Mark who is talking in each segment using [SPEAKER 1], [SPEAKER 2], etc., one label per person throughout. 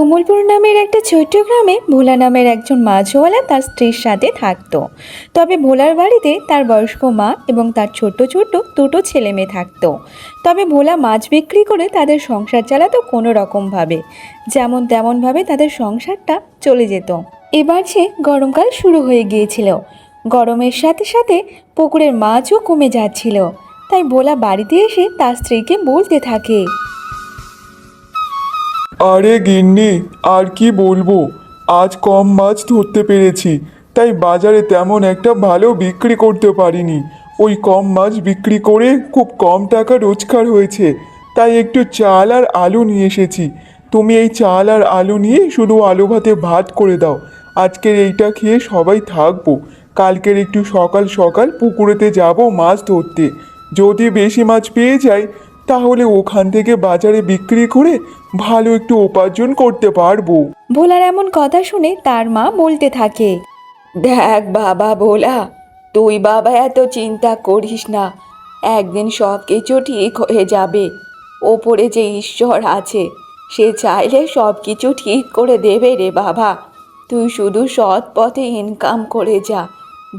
[SPEAKER 1] কমলপুর নামের একটা ছোট্ট গ্রামে ভোলা নামের একজন মাছওয়ালা তার স্ত্রীর সাথে থাকত। তবে ভোলার বাড়িতে তার বয়স্ক মা এবং তার ছোট্ট ছোট্ট দুটো ছেলে মেয়ে থাকতো। তবে ভোলা মাছ বিক্রি করে তাদের সংসার চালাতো কোনো রকমভাবে যেমন তেমনভাবে তাদের সংসারটা চলে যেত। এবার যে গরমকাল শুরু হয়ে গিয়েছিল। গরমের সাথে সাথে পুকুরের মাছও কমে যাচ্ছিল। তাই ভোলা বাড়িতে এসে তার স্ত্রীকে বলতে থাকে
[SPEAKER 2] আরে গিন্নি, আর কি বলব? আজ কম মাছ ধরতে পেরেছি, তাই বাজারে তেমন একটা ভালো বিক্রি করতে পারিনি। ওই কম মাছ বিক্রি করে খুব কম টাকা রোজগার হয়েছে, তাই একটু চাল আর আলু নিয়ে এসেছি। তুমি এই চাল আর আলু নিয়ে শুধু আলু ভাতে ভাত করে দাও, আজকের এইটা খেয়ে সবাই থাকব। কালকের একটু সকাল সকাল পুকুরেতে যাব মাছ ধরতে। যদি বেশি মাছ পেয়ে যাই, তাহলে ওখান থেকে বাজারে বিক্রি করে ভালো একটু উপার্জন করতে পারব।
[SPEAKER 1] ভোলার এমন কথা শুনে তার মা বলতে থাকে, দেখ বাবা ভোলা, তুই বাবা এত চিন্তা করিস না। একদিন সব কিছু ঠিক হয়ে যাবে। ওপরে যে ঈশ্বর আছে, সে চাইলে সব কিছু ঠিক করে দেবে রে বাবা। তুই শুধু সৎ পথে ইনকাম করে যা।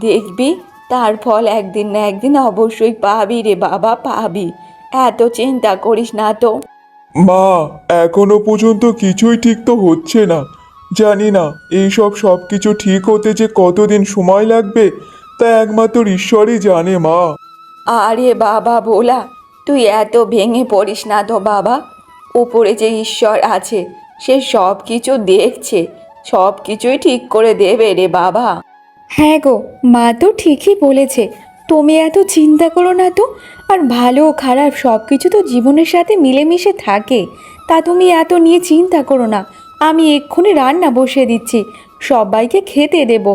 [SPEAKER 1] দেখবি তার ফল একদিন না একদিন অবশ্যই পাবি রে বাবা, পাবি। এত চিন্তা করিস না তো।
[SPEAKER 2] মা এখনও পর্যন্ত কিছুই ঠিক তো হচ্ছে না। জানি না এইসব সব কিছু ঠিক হতে যে কতদিন সময় লাগবে তা একমাত্র ঈশ্বরই জানে মা।
[SPEAKER 1] আরে বাবা ভোলা তুই এত ভেঙে পড়িস না তো বাবা। উপরে যে ঈশ্বর আছে সে সব কিছু দেখছে সব কিছুই ঠিক করে দেবে রে বাবা। হ্যাঁ গো মা তো ঠিকই বলেছে। তুমি এত চিন্তা করো না তো আর ভালো খারাপ সব কিছু তো জীবনের সাথে মিলেমিশে থাকে। তা তুমি এত নিয়ে চিন্তা করো না। আমি এক্ষুনি রান্না বসিয়ে দিচ্ছি। সবাইকে খেতে দেবো।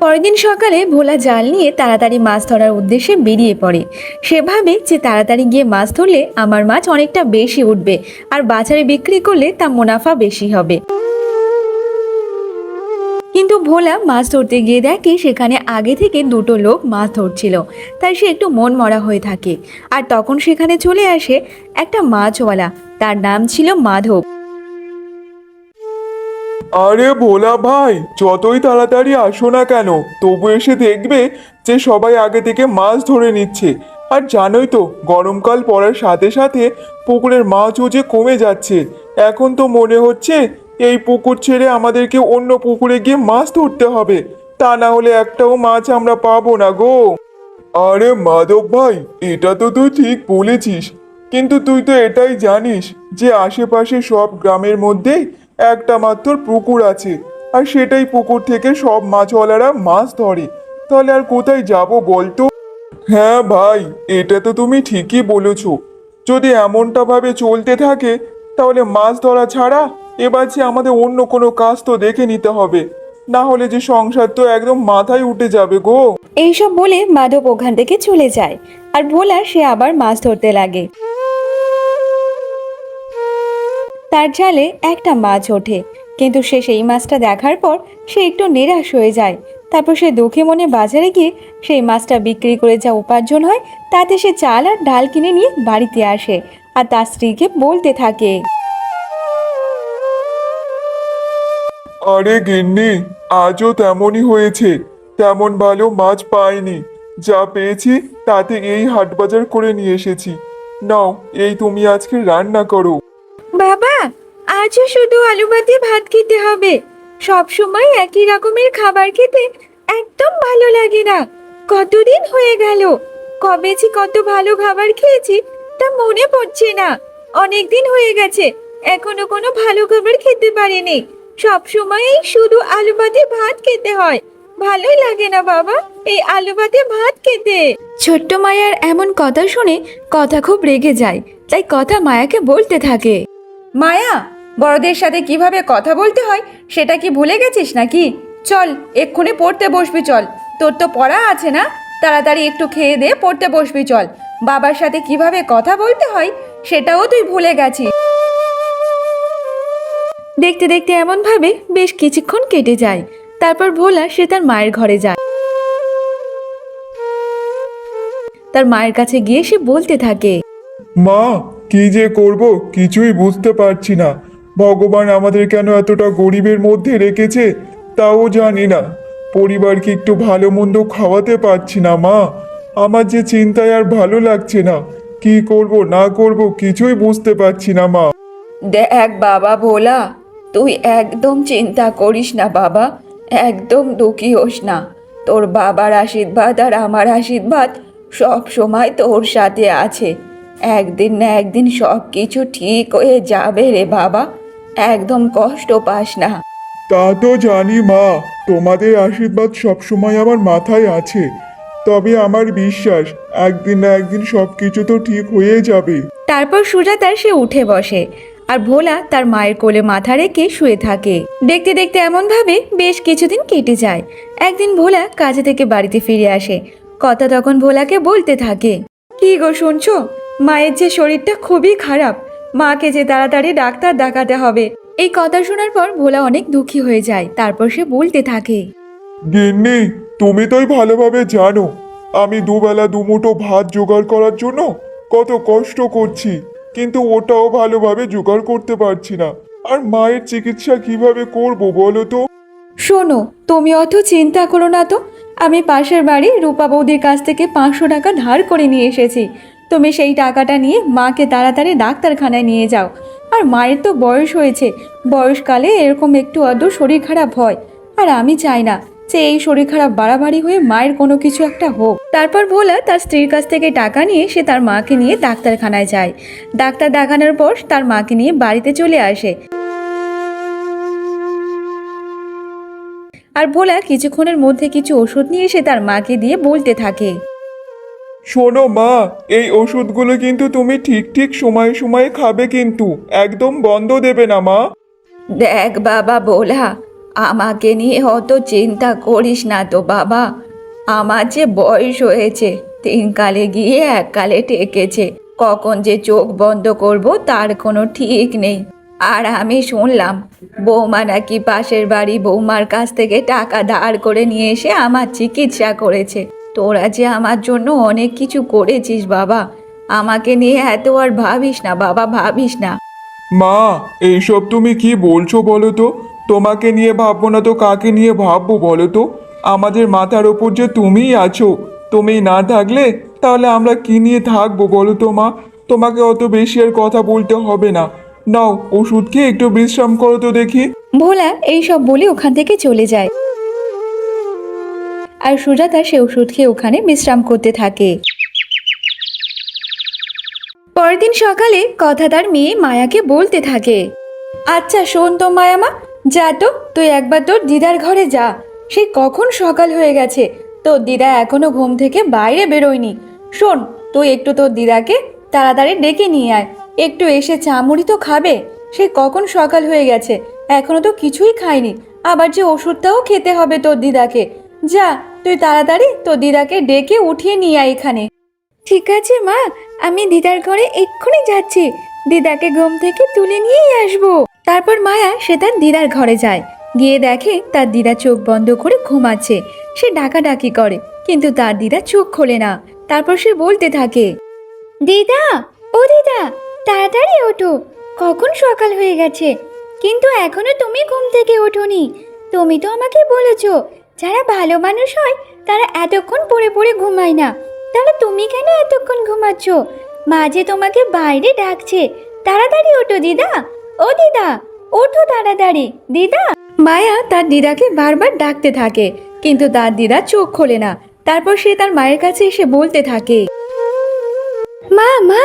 [SPEAKER 1] পরের দিন সকালে ভোলা জাল নিয়ে তাড়াতাড়ি মাছ ধরার উদ্দেশ্যে বেরিয়ে পড়ে। সে ভাবে যে তাড়াতাড়ি গিয়ে মাছ ধরলে আমার মাছ অনেকটা বেশি উঠবে, আর বাজারে বিক্রি করলে তা মুনাফা বেশি হবে। কিন্তু ভোলা মাছ ধরতে গিয়ে দেখে সেখানে আগে থেকে দুটো লোক মাছ ধরছিল, তাই সে একটু মন মরা হয়ে থাকে। আর তখন সেখানে চলে আসে একটা মাছওয়ালা, তার নাম ছিল মাধব।
[SPEAKER 2] আরে ভোলা ভাই, যতই তাড়াতাড়ি আসো না কেন, তবু এসে দেখবে যে সবাই আগে থেকে মাছ ধরে নিচ্ছে। আর জানোই তো, গরমকাল পড়ার সাথে সাথে পুকুরের মাছও যে কমে যাচ্ছে। এখন তো মনে হচ্ছে এই পুকুর ছেড়ে আমাদেরকে অন্য পুকুরে গিয়ে মাছ ধরতে হবে। তা না হলে একটাও মাছ আমরা পাবো না গো। আরে মাধব ভাই, এটা তো তুই ঠিক বলেছিস। কিন্তু তুই তো এটাই জানিস যে আশেপাশে সব গ্রামের মধ্যেই একটা মাত্র পুকুর আছে। আর সেটাই পুকুর থেকে সব মাছওয়ালারা মাছ ধরে। তাহলে আর কোথায় যাব বলতো? হ্যাঁ ভাই, এটা তো তুমি ঠিকই বলেছ। যদি এমনটা ভাবে চলতে থাকে, তাহলে মাছ ধরা ছাড়া এবার যে আমাদের অন্য কোনো কাজ তো দেখে নিতে হবে। না হলে যে সংসার তো একদম মাথায় উঠে যাবে গো।
[SPEAKER 1] এইসব বলে মাধব ওখান থেকে চলে যায়। আর ভোলা সে আবার মাছ ধরতে লাগে। তার জালে একটা মাছ ওঠে। কিন্তু সে সেই মাছটা দেখার পর সে একটু নিরাশ হয়ে যায়। তারপর সে দুঃখে মনে বাজারে গিয়ে সেই মাছটা বিক্রি করে যা উপার্জন হয়, তাতে সে চাল আর ডাল কিনে নিয়ে বাড়িতে আসে। আর তার স্ত্রীকে বলতে থাকে।
[SPEAKER 2] আরে গিন্নি, আজও তেমনই হয়েছে। তেমন ভালো মাছ পাইনি। যা পেয়েছি তাতে এই হাট বাজার করে নিয়ে এসেছি। নাও, এই তুমি আজকে রান্না করো।
[SPEAKER 1] বাবা, আজও শুধু আলু ভাতে ভাত খেতে হবে। সব সময় একই রকমের খাবার খেতে একদম ভালো লাগে না। কতদিন হয়ে গেল? কবে যে কত ভালো খাবার খেয়েছি তা মনে পড়ছে না। অনেক দিন হয়ে গেছে, এখনও কোনো ভালো খাবার খেতে পারিনি। সব সময়ই শুধু আলু ভাতে ভাত খেতে হয়। ভালোই লাগে না বাবা এই আলু ভাতে ভাত খেতে। ছোট্ট মায়ার এমন কথা শুনে কথা খুব রেগে যায় তাই কথা মায়াকে বলতে থাকে। মায়া বড়দের সাথে কীভাবে কথা বলতে হয় সেটা কি ভুলে গেছিস নাকি? চল এক্ষুনি পড়তে বসবি চল। তোর তো পড়া আছে না? তাড়াতাড়ি একটু খেয়ে দে পড়তে বসবি চল। বাবার সাথে কীভাবে কথা বলতে হয় সেটাও তুই ভুলে গেছিস। দেখতে দেখতে এমন ভাবে বেশ কিছুক্ষণ কেটে যায়। তারপর ভোলা সে তার মায়ের ঘরে যায়। তার মায়ের কাছে গিয়ে সে বলতে থাকে
[SPEAKER 2] মা কি যে করব কিছুই বুঝতে পারছি না। ভগবান আমাদের কেন এতটা গরিবের মধ্যে রেখেছে তাও জানি না। পরিবারকে একটু ভালো মন্দ খাওয়াতে পারছি না মা। আমার যে চিন্তায় আর ভালো লাগছে না কি করব না করব কিছুই বুঝতে পারছি না মা।
[SPEAKER 1] দেখ বাবা ভোলা তুই একদম চিন্তা করিস না বাবা। একদম দুঃখী হোস না। তোর বাবার আশীর্বাদ আর আমার আশীর্বাদ সব সময় তোর সাথে আছে। একদিন না একদিন সব কিছু ঠিক হয়ে যাবে রে বাবা। একদম কষ্ট পাস না।
[SPEAKER 2] তা তো জানি মা। তোমাদের আশীর্বাদ সবসময় আমার মাথায় আছে। তবে আমার বিশ্বাস একদিন না একদিন সব কিছু তো ঠিক হয়ে যাবে।
[SPEAKER 1] তারপর সুজাতা সে উঠে বসে। আর ভোলা তার মায়ের কোলে মাথা রেখে শুয়ে থাকে। দেখতে দেখতে এমন ভাবে বেশ কিছুদিন কেটে যায়। একদিন ভোলা কাজে থেকে বাড়িতে ফিরে আসে। কথা তখন ভোলাকে বলতে থাকে, কি গো শুনছো? মায়ের যে শরীরটা খুবই খারাপ। মাকে যে তাড়াতাড়ি ডাক্তার দেখাতে হবে। এই কথা শোনার পর ভোলা অনেক দুঃখী হয়ে যায়। তারপর সে বলতে থাকে,
[SPEAKER 2] গিন্নি, তুমি তোই ভালোভাবে জানো। আমি দুবেলা দুমুঠো ভাত জোগাড় করার জন্য কত কষ্ট করছি। কিন্তু ওটাও ভালোভাবে জোগাড় করতে পারছি না। আর মায়ের চিকিৎসা কীভাবে করব বলো তো?
[SPEAKER 1] শোনো, তুমি অত চিন্তা করো না তো। আমি পাশের বাড়ি রূপা বৌদির কাছ থেকে পাঁচশো টাকা ধার করে নিয়ে এসেছি। তুমি সেই টাকাটা নিয়ে মাকে তাড়াতাড়ি ডাক্তারখানায় নিয়ে যাও। আর মায়ের তো বয়স হয়েছে, বয়সকালে এরকম একটু আধটু শরীর খারাপ হয়। আর আমি চাই না যে এই শরীর খারাপ বাড়াবাড়ি হয়ে মায়ের কোনো কিছু একটা হোক। তারপর ভোলা তার স্ত্রীর কাছ থেকে টাকা নিয়ে সে তার মাকে নিয়ে ডাক্তারখানায় যায়। ডাক্তার দেখানোর পর তার মাকে নিয়ে বাড়িতে চলে আসে। আর ভোলা কিছুক্ষণের মধ্যে কিছু ওষুধ নিয়ে সে তার মাকে দিয়ে বলতে থাকে।
[SPEAKER 2] শোনো মা এই ওষুধগুলো কিন্তু তুমি ঠিক ঠিক সময়ে সময়ে খাবে কিন্তু একদম বন্ধ দেবে না মা।
[SPEAKER 1] দেখ বাবা ভোলা আমাকে নিয়ে অত চিন্তা করিস না তো বাবা। আমার যে বয়স হয়েছে তিন কালে গিয়ে এক কালে টেকেছে কখন যে চোখ বন্ধ করব তার কোনো ঠিক নেই। আর আমি শুনলাম, বৌমা নাকি পাশের বাড়ি বৌমার কাছ থেকে টাকা ধার করে নিয়ে এসে আমার চিকিৎসা করেছে। তোরা যে আমার জন্য অনেক কিছু করেছিস বাবা, আমাকে নিয়ে এত আর ভাবিস না বাবা, ভাবিস না।
[SPEAKER 2] মা, এইসব তুমি কি বলছো বলো তো? তোমাকে নিয়ে ভাববো না তো কাকে নিয়ে ভাববো বলো তো? আমাদের মাথার ওপর যে তুমিই আছো, তুমি না থাকলে তাহলে আমরা কি নিয়ে থাকব বলো তো মা? তোমাকে অত বেশি আর কথা বলতে হবে না। নাও, ওষুধ খেয়ে একটু বিশ্রাম করো তো দেখি।
[SPEAKER 1] ভোলা এই সব বলে ওখান থেকে চলে যায়। আর সুজাতা সে ওষুধ খেয়ে ওখানে বিশ্রাম করতে থাকে। পরের দিন সকালে কথা তার মেয়ে মায়াকে বলতে থাকে। আচ্ছা শোন তো মায়ামা যা তো, তুই একবার তোর দিদার ঘরে যা। সে কখন সকাল হয়ে গেছে? তোর দিদা এখনও ঘুম থেকে বাইরে বেরোয়নি। শোন, তুই একটু তোর দিদাকে তাড়াতাড়ি ডেকে নিয়ে আয়। একটু এসে চা মুড়ি তো খাবে। সে কখন সকাল হয়ে গেছে? এখনও তো কিছুই খায়নি। আবার যে ওষুধটাও খেতে হবে তোর দিদাকে। যা, তুই তাড়াতাড়ি তোর দিদাকে ডেকে উঠিয়ে নিয়ে আয় এখানে। ঠিক আছে, মা। আমি দিদার ঘরে এক্ষুনি যাচ্ছি। দিদাকে ঘুম থেকে তুলে নিয়েই আসব। তারপর মায়া সে তার দিদার ঘরে যায়। গিয়ে দেখে তার দিদা চোখ বন্ধ করে ঘুমাচ্ছে। সে ডাকাডাকি করে, কিন্তু তার দিদা চোখ খোলে না। তারপর সে বলতে থাকে, দিদা, ও দিদা, তাড়াতাড়ি ওঠো। কখন সকাল হয়ে গেছে? কিন্তু এখনও তুমি ঘুম থেকে ওঠোনি। তুমি তো আমাকে বলেছ, যারা ভালো মানুষ হয়, তারা এতক্ষণ পড়ে পড়ে ঘুমায় না। তাহলে তুমি কেন এতক্ষণ ঘুমাচ্ছ? মাঝে তোমাকে বাইরে ডাকছে, তাড়াতাড়ি ওঠো, দিদা। ও দিদা, ওঠো তাড়াতাড়ি। দিদা? মায়া তার দিদাকে বারবার ডাকতে থাকে, কিন্তু তার দিদা চোখ খোলে না। তারপর সে তার মায়ের কাছে এসে বলতে থাকে, মা মা,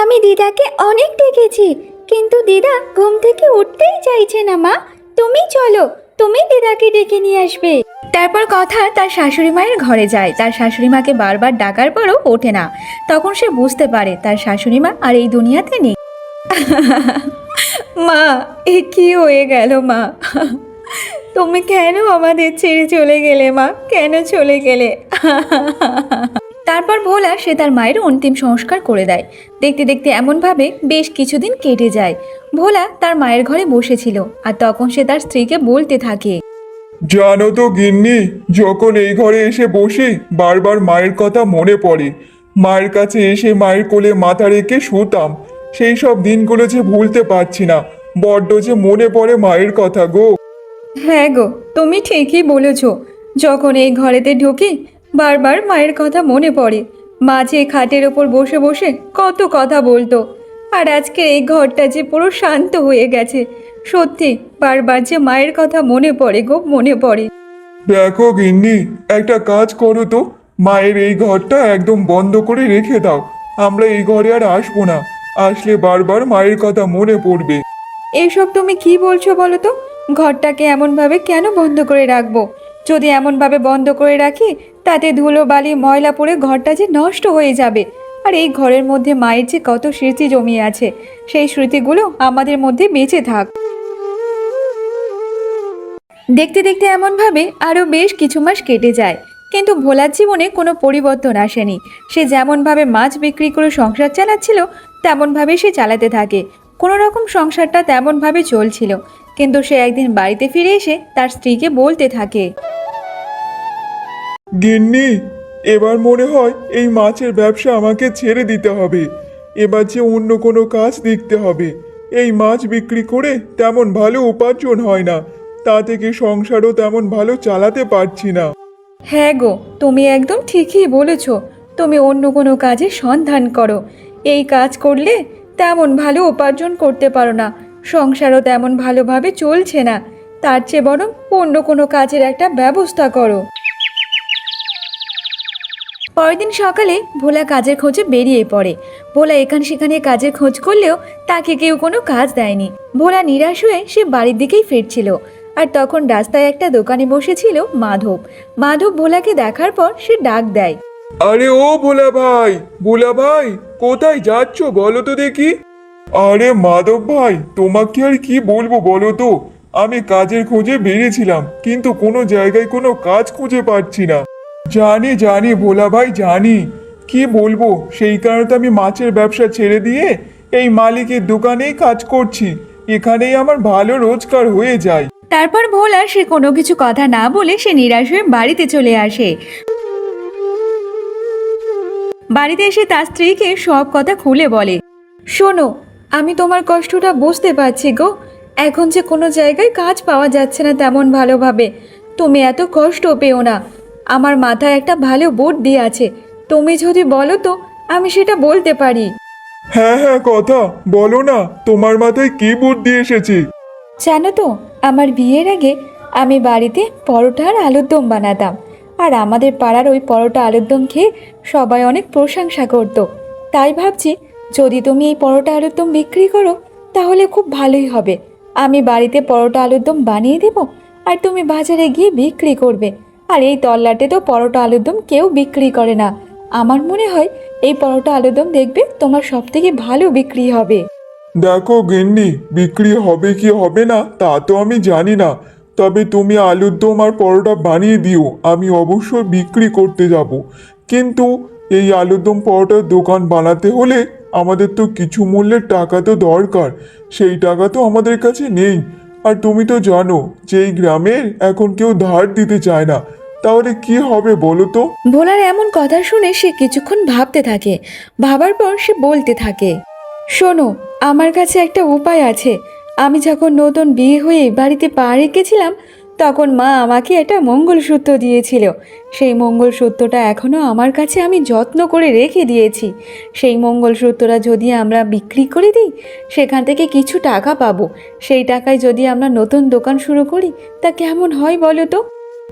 [SPEAKER 1] আমি দিদাকে অনেক ডেকেছি, কিন্তু দিদা ঘুম থেকে উঠতেই চাইছে না, মা। তুমি চলো, তুমি দিদাকে ডেকে নিয়ে আসবে। তারপর কথা তার শাশুড়ি মায়ের ঘরে যায়। তার শাশুড়ি মাকে বারবার ডাকার পরও ওঠে না। তখন সে বুঝতে পারে তার শাশুড়ি মা আর এই দুনিয়াতে নেই। মা, এ কি হয়ে গেল মা? তুমি কেন আমাদের ছেড়ে চলে গেলে মা? কেন চলে গেলে? তারপর ভোলা সে তার মায়ের অন্তিম সংস্কার করে দেয়। দেখতে দেখতে এমনভাবে বেশ কিছুদিন কেটে যায়। ভোলা তার মায়ের ঘরে বসেছিল আর তখন সে তার স্ত্রীকে বলতে থাকে,
[SPEAKER 2] জানো তো গিন্নি, যখন এই ঘরে এসে বসি, বারবার মায়ের কথা মনে পড়ে। মায়ের কাছে এসে মায়ের কোলে মাথা রেখে শুতাম। সেই সব দিনগুলো যে ভুলতে পারছি না। বড্ড যে মনে পড়ে মায়ের কথা গো।
[SPEAKER 1] হ্যাঁ গো তুমি ঠিকই বলেছ। যখন এই ঘরেতে ঢুকি বারবার মায়ের কথা মনে পড়ে। মা যে খাটের ওপর বসে বসে কত কথা বলতো। আর আজকে এই ঘরটা যে পুরো শান্ত হয়ে গেছে। সত্যি বারবার যে মায়ের কথা মনে পড়ে গো মনে পড়ে।
[SPEAKER 2] দেখো গিন্নি একটা কাজ করো তো। মায়ের এই ঘরটা একদম বন্ধ করে রেখে দাও। আমরা এই ঘরে আর আসব না। আসলে বারবার মায়ের কথা মনে পড়বে।
[SPEAKER 1] এইসব তুমি কি বলছো বলো তো? ঘরটাকে এমনভাবে কেন বন্ধ করে রাখব? যদি এমনভাবে বন্ধ করে রাখি, তাতে ধুলো, বালি, ময়লা পড়ে ঘরটা যে নষ্ট হয়ে যাবে। আর এই ঘরের মধ্যে মায়ের যে কত স্মৃতি জমিয়ে আছে, সেই স্মৃতিগুলো আমাদের মধ্যে বেঁচে থাক। দেখতে দেখতে এমনভাবে আরও বেশ কিছু মাস কেটে যায়, কিন্তু ভোলার জীবনে কোনো পরিবর্তন আসেনি। সে যেমনভাবে মাছ বিক্রি করে সংসার চালাচ্ছিল তেমনভাবে সে চালাতে থাকে। কোনো রকম সংসারটা তেমনভাবে চলছিল কিন্তু সে একদিন বাড়িতে ফিরে এসে তার স্ত্রীকে বলতে থাকে।
[SPEAKER 2] গিন্নি এবার মনে হয় এই মাছের ব্যবসা আমাকে ছেড়ে দিতে হবে। এবার যে অন্য কোনো কাজ দেখতে হবে। এই মাছ বিক্রি করে তেমন ভালো উপার্জন হয় না। তা থেকে সংসারও তেমন ভালো চালাতে পারছি না।
[SPEAKER 1] হ্যাঁ গো তুমি একদম ঠিকই বলেছ। তুমি অন্য কোনো কাজে সন্ধান করো। এই কাজ করলে তেমন ভালো উপার্জন করতে পারো না। সংসারও তেমন ভালোভাবে চলছে না। তার চেয়ে বরং অন্য কোনো কাজের একটা ব্যবস্থা করো। পরের দিন সকালে ভোলা কাজের খোঁজে বেরিয়ে পড়ে। ভোলা এখান সেখানে কাজের খোঁজ করলেও তাকে কেউ কোনো কাজ দেয়নি। ভোলা নিরাশ হয়ে সে বাড়ির দিকেই ফিরছিল। আর তখন রাস্তায় একটা দোকানে বসেছিল মাধব। মাধব ভোলাকে দেখার পর সে ডাক দেয়।
[SPEAKER 2] আরে ও ভোলা ভাই ভোলা ভাই কোথায় যাচ্ছ বলো তো দেখি। আরে মাধব ভাই, তোমাকে আর কি বলব বলো তো? আমি কাজের খোঁজে বেরিয়েছিলাম, কিন্তু কোনো জায়গায় কোনো কাজ খুঁজে পাচ্ছি না। জানি জানি ভোলা ভাই জানি। কি বলব, সেই কারণে তো আমি মাছের ব্যবসা ছেড়ে দিয়ে এই মালিকের দোকানেই কাজ করছি। এখানেই আমার ভালো রোজগার হয়ে যায়।
[SPEAKER 1] তারপর ভোলা সে কোনো কিছু কথা না বলে সে নিরাশ হয়ে বাড়িতে চলে আসে। বাড়িতে এসে তার স্ত্রীকে সব কথা খুলে বলে শোনো আমি তোমার কষ্টটা বুঝতে পারছি গো। এখন যে কোনো জায়গায় কাজ পাওয়া যাচ্ছে না তেমন ভালোভাবে। তুমি এত কষ্ট পেও না। আমার মাথায় একটা ভালো বুদ্ধি আছে। তুমি যদি বলো তো আমি সেটা বলতে পারি।
[SPEAKER 2] হ্যাঁ হ্যাঁ কথা। বলো না তোমার মাথায় কি বুদ্ধি এসেছে?
[SPEAKER 1] জানো তো আমার বিয়ের আগে আমি বাড়িতে পরোটা আর আলুর দম বানাতাম। আর আমাদের পাড়ার ওই পরোটা আলুর দম খেয়ে সবাই অনেক প্রশংসা করতো। তাই ভাবছি, যদি তুমি এই পরোটা আলুর দম বিক্রি করো, তাহলে খুব ভালোই হবে। আমি বাড়িতে পরোটা আলুর দম বানিয়ে দেবো আর তুমি বাজারে গিয়ে বিক্রি করবে। আর এই তল্লাটে তো পরোটা আলুর দম কেউ বিক্রি করে না। আমার মনে হয়, এই পরোটা আলুর দম দেখবে তোমার সব থেকে ভালো বিক্রি হবে।
[SPEAKER 2] দেখো গিন্নি, বিক্রি হবে কি হবে না, তা তো আমি জানি না। তবে তুমি আলুর দম আর পরোটা বানিয়ে দিও, আমি অবশ্যই বিক্রি করতে যাব। কিন্তু এই আলুর দম পরোটার দোকান বানাতে হলে আমাদের তো কিছু মূল্যের টাকা তো দরকার, সেই টাকা তো আমাদের কাছে নেই। আর তুমি তো জানো যে এই গ্রামের এখন কেউ ধার দিতে চায় না, তাহলে কি হবে বলো তো?
[SPEAKER 1] ভোলার এমন কথা শুনে সে কিছুক্ষণ ভাবতে থাকে, ভাবার পর সে বলতে থাকে, শোনো, আমার কাছে একটা উপায় আছে আমি যখন নতুন বিয়ে হয়ে বাড়িতে পা রেখেছিলাম, তখন মা আমাকে একটা মঙ্গলসূত্র দিয়েছিল। সেই মঙ্গলসূত্রটা এখনও আমার কাছে আমি যত্ন করে রেখে দিয়েছি। সেই মঙ্গলসূত্রটা যদি আমরা বিক্রি করে দিই, সেখান থেকে কিছু টাকা পাবো। সেই টাকায় যদি আমরা নতুন দোকান শুরু করি, তা কেমন হয় বলো তো?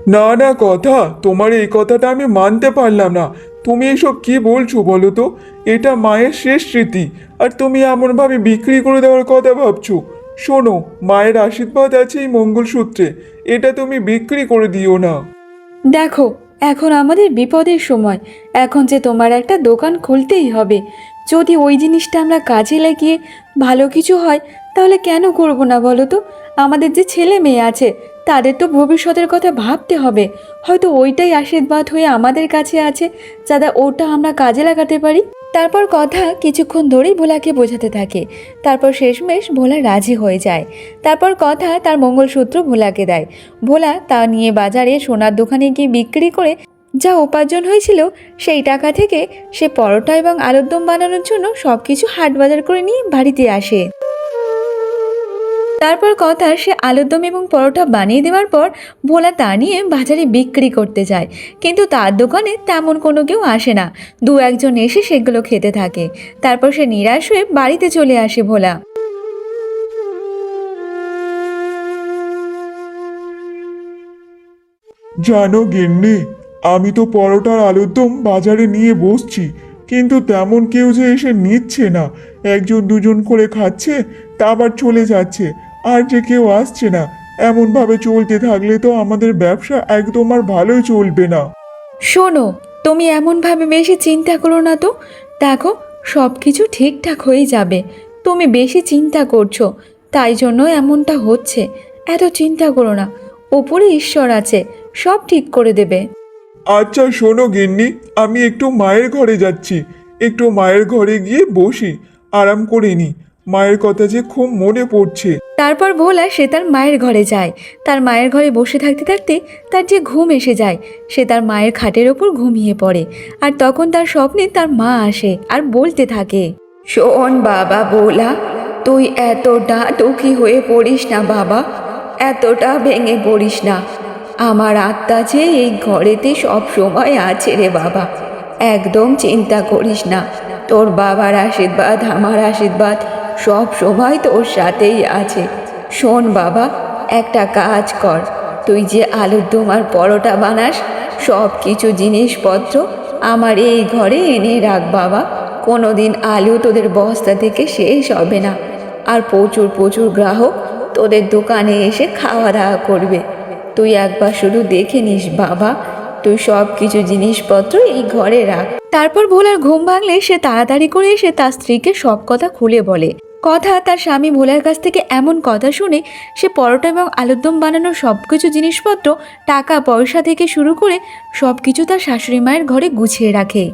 [SPEAKER 2] না না, কথা। তোমার এই কথাটা আমি মানতে পারলাম না। তুমি এসব কি বলছো বলো তো? এটা মায়ের শেষ স্মৃতি। আর তুমি এমনভাবে বিক্রি করে দেওয়ার কথা ভাবছ। শোনো, মায়ের আশীর্বাদ আছে এই মঙ্গলসূত্রে। এটা তুমি বিক্রি করে দিও না।
[SPEAKER 1] দেখো, এখন আমাদের বিপদের সময়। এখন যে তোমার একটা দোকান খুলতেই হবে। যদি ওই জিনিসটা আমরা কাজে লাগিয়ে ভালো কিছু হয়, তাহলে কেন করব না বলো তো? আমাদের যে ছেলে মেয়ে আছে তাদের তো ভবিষ্যতের কথা ভাবতে হবে। হয়তো ওইটাই আশীর্বাদ হয়ে আমাদের কাছে আছে, যাতে ওটা আমরা কাজে লাগাতে পারি। তারপর কথা কিছুক্ষণ ধরেই ভোলাকে বোঝাতে থাকে। তারপর শেষমেশ ভোলা রাজি হয়ে যায়। তারপর কথা তার মঙ্গলসূত্র ভোলাকে দেয়। ভোলা তা নিয়ে বাজারে সোনার দোকানে গিয়ে বিক্রি করে যা উপার্জন হয়েছিল, সেই টাকা থেকে সে পরোটা এবং আলুর দম বানানোর জন্য সব কিছু হাট বাজার করে নিয়ে বাড়িতে আসে। তারপর কথা সে আলুর দম এবং পরোটা বানিয়ে দেওয়ার পর ভোলা তা নিয়ে বাজারে বিক্রি করতে যায়। কিন্তু তার দোকানে তেমন কোনো কেউ আসে না। দু একজন এসে সেগুলো খেতে থাকে। তারপর সে নিরাশ হয়ে বাড়িতে চলে আসে ভোলা।
[SPEAKER 2] জানো গিন্নি, আমি তো পরোটার আলুর দম বাজারে নিয়ে বসছি, কিন্তু তেমন কেউ যে এসে নিচ্ছে না। একজন দুজন করে খাচ্ছে, তা আবার চলে যাচ্ছে। আর যে কেউ আসছে না এমনভাবে চলতে থাকলে তো আমাদের ব্যবসা একদম আর ভালোই চলবে না।
[SPEAKER 1] শোনো তুমি এমনভাবে বেশি চিন্তা করো না তো। দেখো সব কিছু ঠিকঠাক হয়ে যাবে। তুমি বেশি চিন্তা করছ তাই জন্য এমনটা হচ্ছে। এত চিন্তা করো না ওপরে ঈশ্বর আছে সব ঠিক করে দেবে।
[SPEAKER 2] আচ্ছা শোনো গিন্নি আমি একটু মায়ের ঘরে যাচ্ছি। একটু মায়ের ঘরে গিয়ে বসি আরাম করে নি মায়ের কথা যে খুব মনে পড়ছে।
[SPEAKER 1] তারপর ভোলা সে তার মায়ের ঘরে যায়। তার মায়ের ঘরে বসে থাকতে থাকতে তার যে ঘুম এসে যায়, সে তার মায়ের খাটের ওপর ঘুমিয়ে পড়ে। আর তখন তার স্বপ্নে তার মা আসে আর বলতে থাকে, শোন বাবা ভোলা, তুই এতটা দুঃখী হয়ে পড়িস না বাবা, এতটা ভেঙে পড়িস না। আমার আত্মা যে এই ঘরেতে সব সময় আছে রে বাবা, একদম চিন্তা করিস না। তোর বাবার আশীর্বাদ, আমার আশীর্বাদ সব সময় তোর সাথেই আছে। শোন বাবা, একটা কাজ কর। তুই যে আলুর দম আর পরোটা বানাস, সব কিছু জিনিসপত্র আমার এই ঘরে এনে রাখ বাবা। কোনো দিন আলু তোদের বস্তা থেকে শেষ হবে না। আর প্রচুর প্রচুর গ্রাহক তোদের দোকানে এসে খাওয়া দাওয়া করবে। তুই একবার শুধু দেখে নিস বাবা, তুই সব কিছু জিনিসপত্র এই ঘরে রাখ। তারপর ভোলার ঘুম ভাঙলে সে তাড়াতাড়ি করে এসে তার স্ত্রীকে সব কথা খুলে বলে। কথা তার স্বামী ভোলার কাছ থেকে এমন কথা শুনে সে পরোটা এবং আলুর দম বানানোর সব কিছু জিনিসপত্র, টাকা, পয়সা থেকে শুরু করে সব কিছু তার শাশুড়ি মায়ের ঘরে গুছিয়ে রাখে।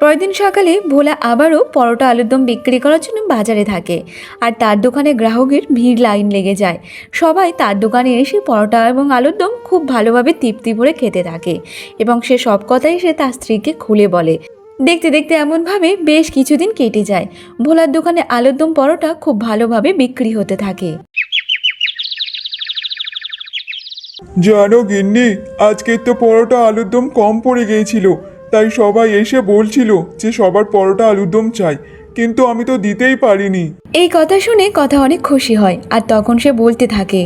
[SPEAKER 1] পরের সকালে ভোলা আবারও পরোটা, আলুর দম বিক্রি করার জন্য বাজারে থাকে আর তার দোকানে গ্রাহকের ভিড় লাইন লেগে যায়। সবাই তার দোকানে এসে পরোটা এবং আলুর দম খুব ভালোভাবে তৃপ্তি ভরে খেতে থাকে এবং সে সব কথাই সে তার স্ত্রীকে খুলে বলে। দেখতে দেখতে এমনভাবে বেশ কিছুদিন কেটে যায়। ভোলার দোকানে আলুর দম পরোটা খুব ভালোভাবে বিক্রি হতে থাকে।
[SPEAKER 2] জানো গিন্নি আজকের তো পরোটা আলুর দম কম পড়ে গিয়েছিল তাই সবাই এসে বলছিল যে সবার পরোটা আলুর দম চাই কিন্তু আমি তো দিতেই পারিনি।
[SPEAKER 1] এই কথা শুনে কথা অনেক খুশি হয় আর তখন সে বলতে থাকে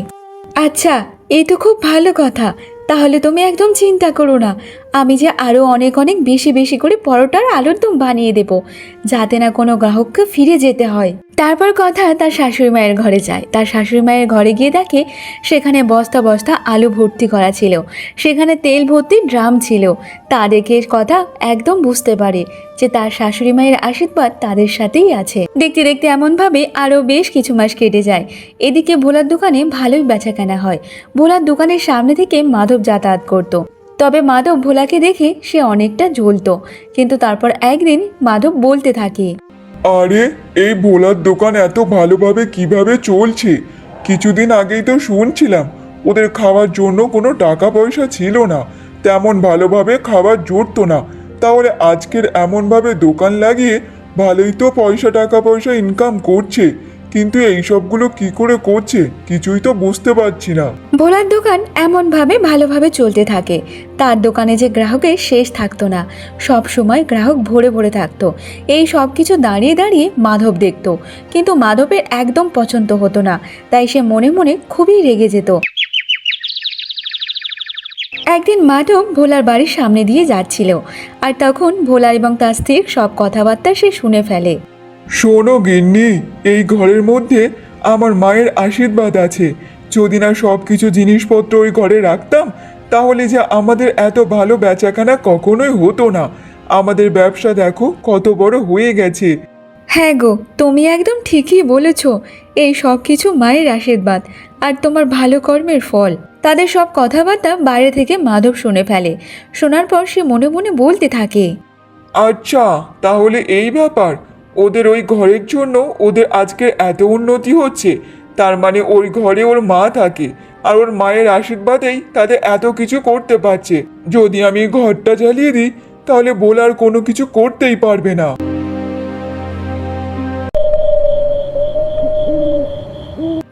[SPEAKER 1] আচ্ছা এই তো খুব ভালো কথা তাহলে তুমি একদম চিন্তা করো না আমি যে আরও অনেক অনেক বেশি বেশি করে পরোটার আলুর দম বানিয়ে দেব, যাতে না কোনো গ্রাহককে ফিরে যেতে হয়। তারপর কথা তার শাশুড়ি মায়ের ঘরে যায়। তার শাশুড়ি মায়ের ঘরে গিয়ে দেখে সেখানে বস্তা বস্তা আলু ভর্তি করা ছিল। সেখানে তেল ভর্তি ড্রাম ছিল। তা দেখে কথা একদম বুঝতে পারে যে তার শাশুড়ি মায়ের আশীর্বাদ তাদের সাথেই আছে। দেখতে দেখতে এমনভাবে আরও বেশ কিছু মাস কেটে যায়। এদিকে ভোলার দোকানে ভালোই বেচা কেনা হয়। ভোলার দোকানের সামনে থেকে মাধব যাতায়াত করত। তবে মাধব ভোলাকে দেখে সে অনেকটা জ্বলতো। কিন্তু তারপর একদিন মাধব বলতে থাকে,
[SPEAKER 2] আরে, এই ভোলার দোকান এত ভালোভাবে কীভাবে চলছে? কিছুদিন আগেই তো শুনছিলাম, ওদের খাওয়ার জন্য কোনো টাকা পয়সা ছিল না। তেমন ভালোভাবে খাবার জুটতো না। তাহলে আজকের এমনভাবে দোকান লাগিয়ে ভালোই তো পয়সা টাকা পয়সা ইনকাম করছে। কিন্তু এই সবগুলো কি করে করছে কিছুই তো বুঝতে পারছি না।
[SPEAKER 1] ভোলার দোকান এমনভাবে ভালোভাবে চলতে থাকে। তার দোকানে যে গ্রাহকের শেষ থাকতো না, সব সময় গ্রাহক ভরে ভরে থাকতো। এই সব কিছু দাঁড়িয়ে দাঁড়িয়ে মাধব দেখত। কিন্তু মাধবের একদম পছন্দ হতো না, তাই সে মনে মনে খুবই রেগে যেত। একদিন মাধব ভোলার বাড়ির সামনে দিয়ে যাচ্ছিল, আর তখন ভোলা এবং তার স্ত্রীর সব কথাবার্তা সে শুনে ফেলে।
[SPEAKER 2] শোনো গিন্নি এই ঘরের মধ্যে আমার মায়ের আশীর্বাদ আছে। যদি না সব কিছু জিনিসপত্র ওই ঘরে রাখতাম তাহলে যে আমাদের এত ভালো বেচাকেনা কখনোই হতো না। আমাদের ব্যবসা দেখো কত বড় হয়ে গেছে।
[SPEAKER 1] হ্যাঁ গো তুমি একদম ঠিকই বলেছ। এই সব কিছু মায়ের আশীর্বাদ আর তোমার ভালো কর্মের ফল। তাদের সব কথাবার্তা বাইরে থেকে মাধব শুনে ফেলে। শোনার পর সে মনে মনে বলতে থাকে।
[SPEAKER 2] আচ্ছা তাহলে এই ব্যাপার। ওদের ওই ঘরের জন্য ওদের আজকে এত উন্নতি হচ্ছে, তার মানে ওই ঘরে ওর মা থাকে আর ওর মায়ের আশীর্বাদেই তাদের এত কিছু করতে পারছে। যদি আমি ঘরটা জ্বালিয়ে দিই, তাহলে বলার কোনো কিছু করতেই পারবে না।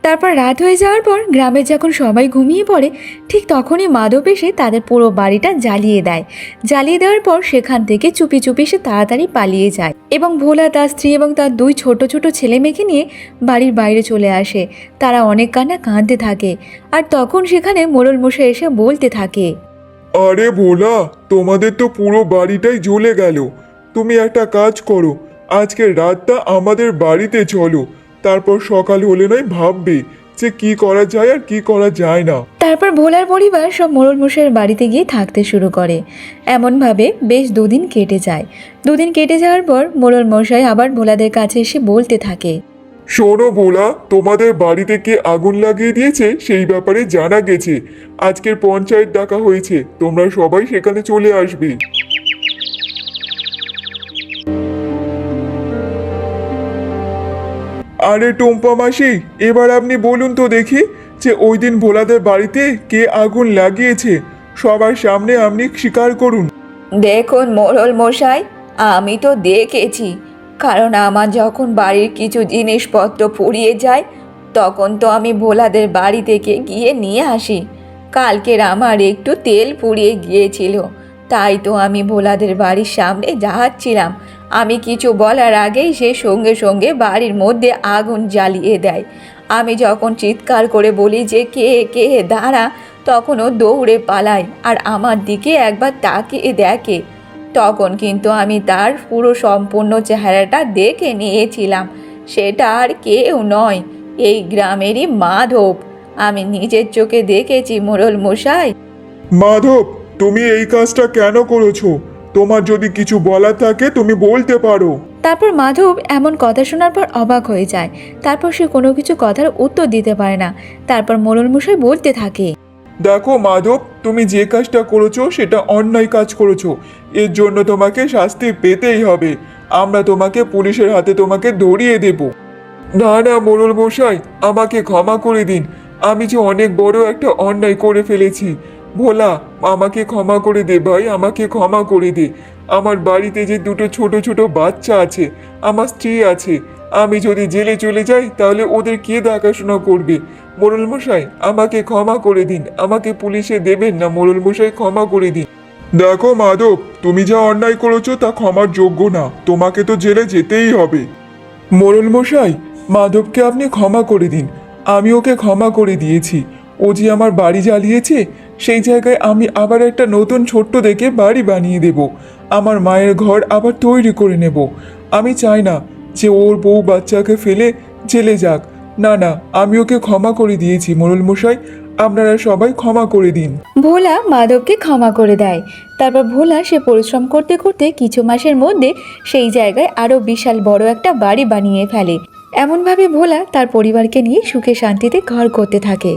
[SPEAKER 1] তারপর রাত হয়ে যাওয়ার পর গ্রামে যখন সবাই ঘুমিয়ে পড়ে, ঠিক তখনই মাধব এসে তাদের পুরো বাড়িটা জ্বালিয়ে দেয়। জ্বালিয়ে দেওয়ার পর সেখান থেকে চুপি চুপি সে তাড়াতাড়ি পালিয়ে যায় এবং ভোলা তার স্ত্রী এবং তার দুই ছোট ছোট ছেলে মেয়েকে নিয়ে বাড়ির বাইরে চলে আসে। তারা অনেক কান্না কাঁদতে থাকে আর তখন সেখানে মোড়ল মশাই এসে বলতে থাকে,
[SPEAKER 2] আরে ভোলা, তোমাদের তো পুরো বাড়িটাই জ্বলে গেল। তুমি একটা কাজ করো, আজকে রাতটা আমাদের বাড়িতে চলো। তারপর সকাল হলে নয় ভাববে যে কি করা যায় আর কি করা যায় না।
[SPEAKER 1] তারপর ভোলার পরিবার সব মোড়ল মশাইয়ের বাড়িতে গিয়ে থাকতে শুরু করে। এমনভাবে বেশ দুদিন কেটে যায়। দুদিন কেটে যাওয়ার পর মোড়ল মশাই আবার ভোলাদের কাছে এসে বলতে থাকে
[SPEAKER 2] শোনো ভোলা তোমাদের বাড়িতে কে আগুন লাগিয়ে দিয়েছে সেই ব্যাপারে জানা গেছে। আজকের পঞ্চায়েত ডাকা হয়েছে তোমরা সবাই সেখানে চলে আসবে। আরে টুম্পা মাসি, এবার আপনি বলুন তো দেখি যে ওই দিন ভোলাদের বাড়িতে কে আগুন লাগিয়েছে? সবার সামনে আপনি স্বীকার করুন।
[SPEAKER 1] দেখুন মোড়ল মশাই, আমি তো দেখেছি। কারণ আমার যখন বাড়ির কিছু জিনিসপত্র পুড়িয়ে যায়, তখন তো আমি ভোলাদের বাড়ি থেকে গিয়ে নিয়ে আসি। কালকের আমার একটু তেল পুড়িয়ে গিয়েছিল, তাই তো আমি ভোলাদের বাড়ির সামনে যাচ্ছিলাম। আমি কিছু বলার আগেই সে সঙ্গে সঙ্গে বাড়ির মধ্যে আগুন জ্বালিয়ে দেয়। আমি যখন চিৎকার করে বলি যে, কে কে, দাঁড়া, তখনও দৌড়ে পালায় আর আমার দিকে একবার তাকিয়ে দেখে। তখন কিন্তু আমি তার পুরো সম্পূর্ণ চেহারাটা দেখে নিয়েছিলাম। সেটা আর কেউ নয়, এই গ্রামেরই মাধব। আমি নিজের চোখে দেখেছি মোড়ল মশাই।
[SPEAKER 2] মাধব, তুমি এই কাজটা কেন করেছ? তোমার যদি কিছু বলার থাকে তুমি বলতে পারো।
[SPEAKER 1] তারপর মাধব এমন কথা শোনার পর অবাক হয়ে যায়। তারপর সে কোনো কিছু কথার উত্তর দিতে পারে না। তারপর মোড়ল মশাই বলতে থাকে
[SPEAKER 2] দেখো মাধব তুমি যে কাজটা করেছ সেটা অন্যায় কাজ করেছ। এর জন্য তোমাকে শাস্তি পেতেই হবে। আমরা তোমাকে পুলিশের হাতে তোমাকে ধরিয়ে দেব। না না মোড়ল মশাই আমাকে ক্ষমা করে দিন। আমি যে অনেক বড় একটা অন্যায় করে ফেলেছি। ভোলা, আমাকে ক্ষমা করে দে ভাই, আমাকে ক্ষমা করে দে। আমার বাড়িতে যে দুটো ছোট ছোট বাচ্চা আছে, আমার স্ত্রী আছে, আমি যদি জেলে চলে যাই, তাহলে ওদের কে দেখাশোনা করবে? মোড়ল মশাই আমাকে ক্ষমা করে দিন, আমাকে পুলিশে দেবেন না মোড়ল মশাই ক্ষমা করে দিন। দেখো মাধব, তুমি যা অন্যায় করেছ তা ক্ষমার যোগ্য না, তোমাকে তো জেলে যেতেই হবে। মোড়ল মশাই মাধবকে আপনি ক্ষমা করে দিন, আমি ওকে ক্ষমা করে দিয়েছি। ও যে আমার বাড়ি জ্বালিয়েছে সেই জায়গায় আমি আবার একটা নতুন ছোট্ট দেখে বাড়ি বানিয়ে দেব। আমার মায়ের ঘর আবার তৈরি করে নেব। আমি চাই না যে ওর বউ বাচ্চাকে ফেলে জেলে যাক। না না, আমি ওকে ক্ষমা করে দিয়েছি মোড়ল মশাই। আপনারা সবাই ক্ষমা করে দিন।
[SPEAKER 1] ভোলা মাধবকে ক্ষমা করে দেয়। তারপর ভোলা সে পরিশ্রম করতে করতে কিছু মাসের মধ্যে সেই জায়গায় আরও বিশাল বড় একটা বাড়ি বানিয়ে ফেলে। এমনভাবে ভোলা তার পরিবারকে নিয়ে সুখে শান্তিতে ঘর করতে থাকে।